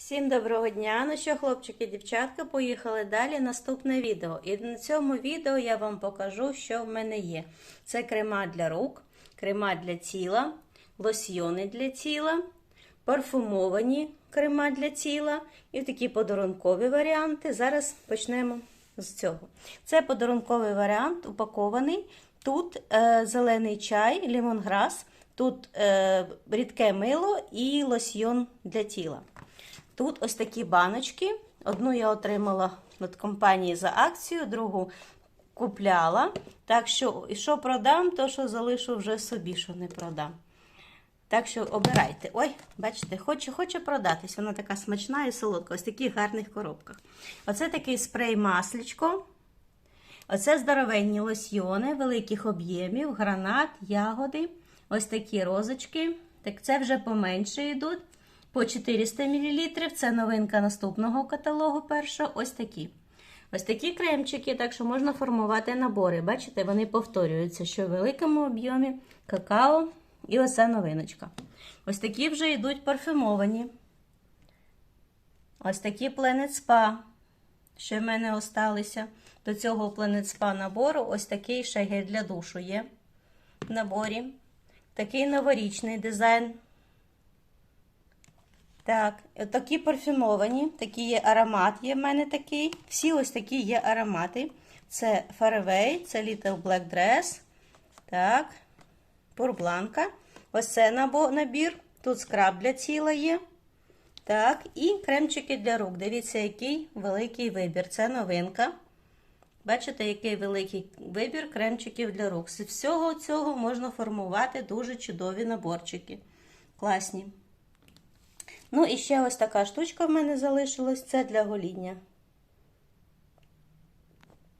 Всім доброго дня! Ну що, хлопчики і дівчатка, поїхали далі. Наступне відео. І на цьому відео я вам покажу, що в мене є. Це крема для рук, крема для тіла, лосьйони для тіла, парфумовані крема для тіла і такі подарункові варіанти. Зараз почнемо з цього. Це подарунковий варіант, упакований. Тут е, зелений чай, лімонграс, тут е, рідке мило і лосьйон для тіла. Тут ось такі баночки. Одну я отримала від компанії за акцію, другу купляла. Так що, що продам, то що залишу вже собі, що не продам. Так що обирайте. Ой, бачите, хоче, хоче продатись. Вона така смачна і солодка, ось таких гарних коробках. Оце такий спрей маслічко. Оце здоровенні лосьйони великих об'ємів, гранат, ягоди. Ось такі розочки. Так це вже поменше йдуть. По 400 мл. Це новинка наступного каталогу першого. Ось такі. Ось такі кремчики, так що можна формувати набори. Бачите, вони повторюються, що в великому об'ємі какао і оце новиночка. Ось такі вже йдуть парфюмовані. Ось такі Planet Spa, що в мене осталися. До цього Planet Spa набору ось такий ще для душу є в наборі. Такий новорічний дизайн. Так, такі парфюмовані, такі є аромат, є в мене такий. Всі ось такі є аромати. Це Fairway, це Little Black Dress. Так, Пурбланка. Ось це набір. Тут скраб для тіла є. Так, і кремчики для рук. Дивіться, який великий вибір. Це новинка. Бачите, який великий вибір кремчиків для рук. З всього цього можна формувати дуже чудові наборчики. Класні. Ну, і ще ось така штучка в мене залишилась. Це для гоління.